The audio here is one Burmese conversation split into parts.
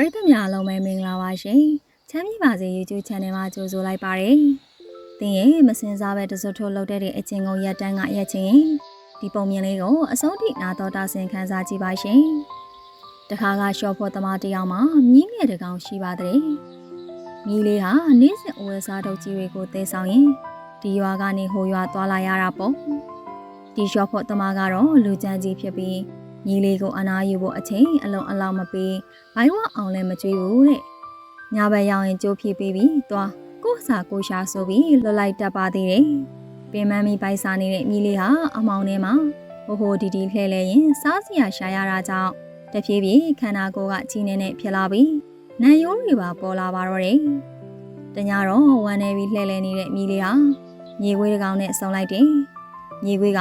ရိသတ်များအားလုံးပဲမင်္ဂလာပါရှင်။ချမ်းမြေပါစေ YouTube Channel မှာကြိုဆိုလိုက်ပါရစေ။သင်ရဲ့မစင်စားပဲတစွတ်ထိုးလုပ်တဲ့အချင်းကုန်ရက်တန်းကရက်ချင်းဒီပုံမြင်လေးကိုအဆုံးထိနာတော်တာဆင်ခန်းစားကြည့်ပါရှင်။တခါကရှော့ဖို့သမားတယောက်မှာမြင်းငယ်တကောင်ရှိပါတဲ့။မြီးလေးဟာနေ့စဉ်အဝယ်စားတုပ်ကြီးတွေကိုတဲဆောင်ရင်ဒီရွာကနေဟိုရွာသွားလာရတာပေါ့။ဒီရှော့ဖို့သမားကတော့လူချမ်းကြီးဖြစ်ပြီး ညီလေးကိုအနာယူဖို့အချိန်အလုံးအလောက်မပေးဘိုင်းဝအောင်လည်းမကြွေးဘူးတဲ့ညဘက်ရောက်ရင်ကြိုးဖြည့်ပေးပြီးသွားကို့စာကိုရှာဆိုပြီးလွတ်လိုက်တတ်ပါသေးတယ်ပင်မမီပိုက်စားနေတဲ့ညီလေးဟာအမောင်ထဲမှာဟိုဟိုဒီဒီလှဲလဲရင်စားစရာရှာရတာကြောင့်တဖြည်းဖြည်းခန္ဓာကိုယ်ကကြီးနေနေဖြစ်လာပြီးနံရိုးတွေပါပေါ်လာပါတော့တယ်တညတော့ဝမ်းနေပြီးလှဲလဲနေတဲ့ညီလေးဟာမြေခွေးတစ်ကောင်နဲ့ဆုံလိုက်တယ်ညီခွေးက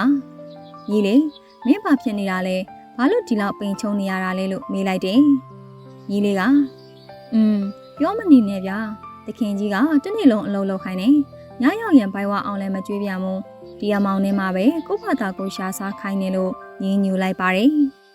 ညီလေးမင်းဘာဖြစ်နေတာလဲ ဘာလို့ဒီလောက်ပိန်ချုံနေရတာလဲလို့မေးလိုက်တယ်။ညီလေးကอืมပြောမနေနဲ့ဗျာ။တခင်ကြီးကတနေ့လုံးအလုပ်လုပ်ခိုင်းနေ။ညရောက်ရင်ဘိုင်ဝအောင်လည်းမကြွေးပြမို့ဒီအမောင်ထဲမှာပဲကို့ဖတာကိုရှာစားခိုင်းနေလို့ညင်းညူလိုက်ပါတယ်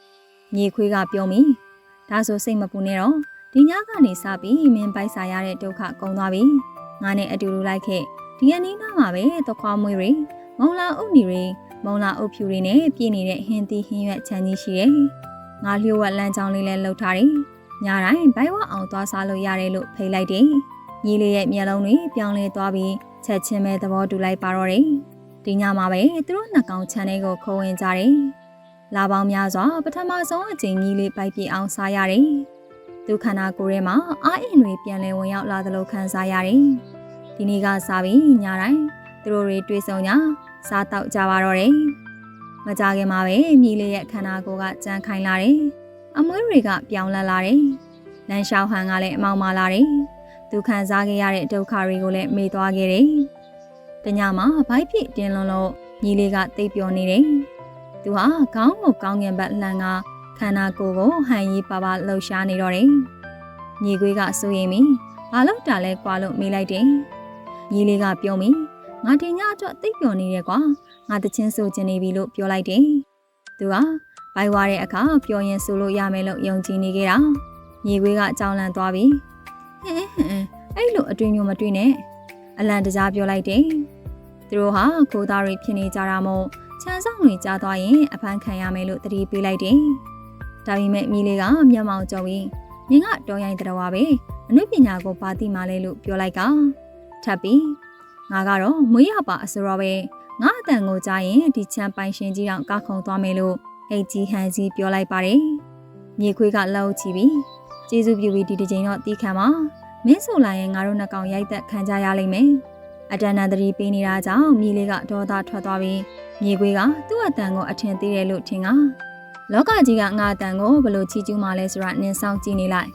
။မြေခွေးကပြောမိ။ဒါဆိုစိတ်မပူနဲ့တော့ဒီညကနေစပြီးမင်းပိုက်စားရတဲ့ဒုက္ခကုန်သွားပြီ။ငါနဲ့အတူတူလိုက်ခဲ့ဒီအနည်းနားမှာပဲသခွားမွေးတွေမုံလာအုပ်နေတွေ မုံလာအုပ်ဖြူတွေနဲ့ပြည့်နေတဲ့ဟင်းသီးဟင်းရွက်ခြံကြီးရှိတယ်။ငါလျှို့ဝှက်လမ်းကြောင်းလေးလည်းလှုပ်ထားတယ်။ညတိုင်းဘိုင်ဝအောင်သွားစားလို့ရတယ်လို့ဖိတ်လိုက်တယ်။ညီလေးရဲ့မျက်လုံးတွေပြောင်းလဲသွားပြီးချက်ချင်းပဲသဘောတူလိုက်ပါတော့တယ်။ဒီညမှာပဲသူတို့နှစ်ကောင်ခြံထဲကိုခိုးဝင်ကြတယ်။လာပေါင်းများစွာပထမဆုံးအချိန်ကြီးလေးပိုက်ပြအောင်စားရတယ်။သူခန္ဓာကိုယ်ထဲမှာအာအင်တွေပြန်လဲဝင်ရောက်လာသလိုခံစားရတယ်။ဒီနေ့ကစားပြီးညတိုင်းသူတို့တွေတွေ့ဆုံကြ စားတောက်ကြပါတော့တယ်။မကြခင်မှာပဲမြည်လေးရဲ့ခန္ဓာကိုယ်ကကြမ်းခိုင်လာတယ်။အမွှေးတွေကပြောင်းလဲလာတယ်။လမ်းလျှောက်ဟန်ကလည်းအမောင်မာလာတယ်။သူခံစားခဲ့ရတဲ့ဒုက္ခတွေကိုလည်းမေ့သွားခဲ့တယ်။တညမှာဘိုက်ပြည့်တင်းလွန်လို့မြည်လေးကတိတ်ပျော်နေတယ်။သူဟာခေါင်းကိုကောင်းငင်ဘက်လှန်ကခန္ဓာကိုယ်ကိုဟန်ရေးပါပါလှုပ်ရှားနေတော့တယ်။ညီခွေးကစိုးရင်မီဘာလို့တာလဲကွာလို့မေးလိုက်တယ်။ညီလေးကပြောမိ ငါတင်ညအတွက်သိပ်ပျော်နေတယ်ကွာငါတချင်းဆိုချင်နေပြီလို့ပြောလိုက်တယ်သူကဘိုင်ဝါတဲ့အခါပျော်ရင်ဆိုလို့ရမယ်လို့ယုံကြည်နေခဲ့တာမြေခွေးကအကြောင်းလန့်သွားပြီဟင်းဟင်းအဲ့လိုအတွင်မျိုးမတွေ့နဲ့အလန်တကြားပြောလိုက်တယ်သူတို့ဟာခိုးသားတွေဖြစ်နေကြတာမို့ချမ်းဆောင်တွေကြားသွားရင်အဖမ်းခံရမယ်လို့တတိပေးလိုက်တယ်ဒါပေမဲ့မိလေးကမျက်မှောင်ကြုံပြီးမြင်ကတော်ရိုင်းတော်ဝါပဲအနုပညာကိုပါတိမာလဲလို့ပြောလိုက်ကထပ်ပြီး ငါကတော့မွေးရပါအစရောပဲငါအတန်ကိုကြားရင်ဒီချမ်းပိုင်ရှင်ကြီးအောင်ကောက်ခုံသွားမယ်လို့ဟိတ်ကြီးဟန်ကြီးပြောလိုက်ပါတယ်မြေခွေးကလှုပ်ချပြီးကျေးဇူးပြုပြီးဒီတစ်ချိန်တော့တီးခံပါမင်းဆိုလာရင်ငါတို့နှစ်ကောင်ရိုက်သက်ခံကြရလိမ့်မယ်အတန်တန်တရီပေးနေတာကြောင့်မြေလေးကဒေါသထွက်သွားပြီးမြေခွေးကသူ့အတန်ကိုအထင်သေးတယ်လို့ထင်ကလောကကြီးကငါအတန်ကိုဘလို့ချီကျူးမှလဲဆိုတာနင်းဆောင်ကြည့်နေလိုက်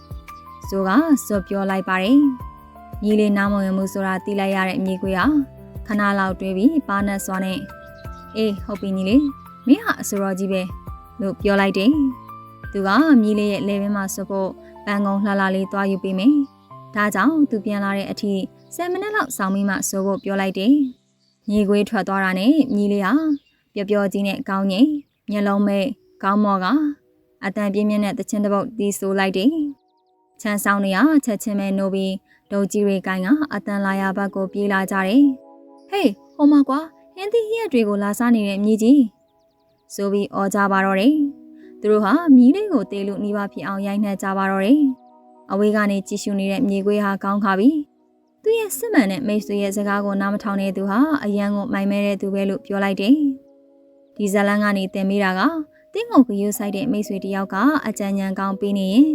ဆိုကဇော်ပြောလိုက်ပါတယ် ညီလေးနားမဝင်မှုဆိုတာသိလိုက်ရတဲ့မြေခွေးဟာခဏလောက်တွေးပြီးပါနဲ့စွာနဲ့အေးဟုတ်ပြီညီလေးမင်းဟာအစရောကြီးပဲလို့ပြောလိုက်တယ်သူကမြေလေးရဲ့လေဘင်းမှာစွဖို့ပန်းကုံလှလှလေးသွားယူပေးမယ်ဒါကြောင့်သူပြန်လာတဲ့အထိ10မိနစ်လောက်စောင်းပြီးမှဆိုဖို့ပြောလိုက်တယ်ညီခွေးထွက်သွားတာနဲ့ညီလေးဟာပျော်ပျော်ကြီးနဲ့ကောင်းငိမ့်မျက်လုံးမဲ့ကောင်းမော့ကအတန်ပြင်းပြင်းနဲ့တချင်းတစ်ပုတ်တီးဆိုလိုက်တယ်ချမ်းဆောင်နေရချက်ချင်းပဲနိုးပြီး ဒုံကြီးတွေကိုင်းကအတန်လာရဘက်ကိုပြေးလာကြတယ်။ဟေးဟိုမှာကွာဟင်းသီးရက်တွေကိုလာစားနေတဲ့မြည်ကြီးဆိုပြီးអော်ကြပါတော့တယ်။သူတို့ဟာမြည်လေးကိုတေးလို့နှီးပါဖြစ်အောင်ရိုက်နှက်ကြပါတော့တယ်။အဝေးကနေကြည့်ရှုနေတဲ့မြေခွေးဟာကောင်းခါပြီ။သူရဲ့စစ်မှန်တဲ့မိတ်ဆွေရဲ့စကားကိုနားမထောင်တဲ့သူဟာအယံကိုမိုင်မဲတဲ့သူပဲလို့ပြောလိုက်တယ်။ဒီဇလန်းကနေတင်မိတာကတင်းငုံကယူဆိုင်တဲ့မိတ်ဆွေတယောက်ကအကြံဉာဏ်ကောင်းပေးနေရင်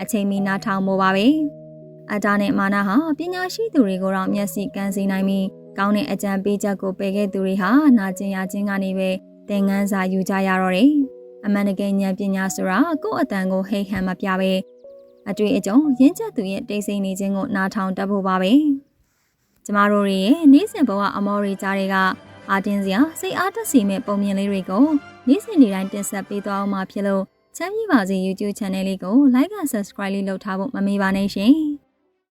အချိန်မီနားထောင်မို့ပါပဲ။ အတားနဲ့မာနဟာပညာရှိသူတွေကိုတော့မျက်စိကန်းစေနိုင်ပြီးကောင်းတဲ့အကြံပေးချက်ကိုပယ်ခဲ့သူတွေဟာနာကျင်ရခြင်းကနေပဲသင်ငန်းစာယူကြရတော့တယ်။အမှန်တကယ်ဉာဏ်ပညာဆိုတာကိုယ့်အတန်ကိုဟိတ်ဟန်မပြပဲအတွေ့အကြုံရင့်ချက်သူရဲ့တိတ်ဆိတ်နေခြင်းကိုနားထောင်တတ်ဖို့ပါပဲ။ကျမတို့ရဲ့နေ့စဉ်ဘဝအမောတွေကြားတွေကအာတင်စရာစိတ်အားတက်စီမဲ့ပုံမြင်လေးတွေကိုနေ့စဉ်နေ့တိုင်းတင်ဆက်ပေးသွားအောင်မှာဖြစ်လို့ချမ်းမြေပါစေ YouTube Channel လေးကို Like and Subscribe လေးလုပ်ထားဖို့မမေ့ပါနဲ့ရှင်။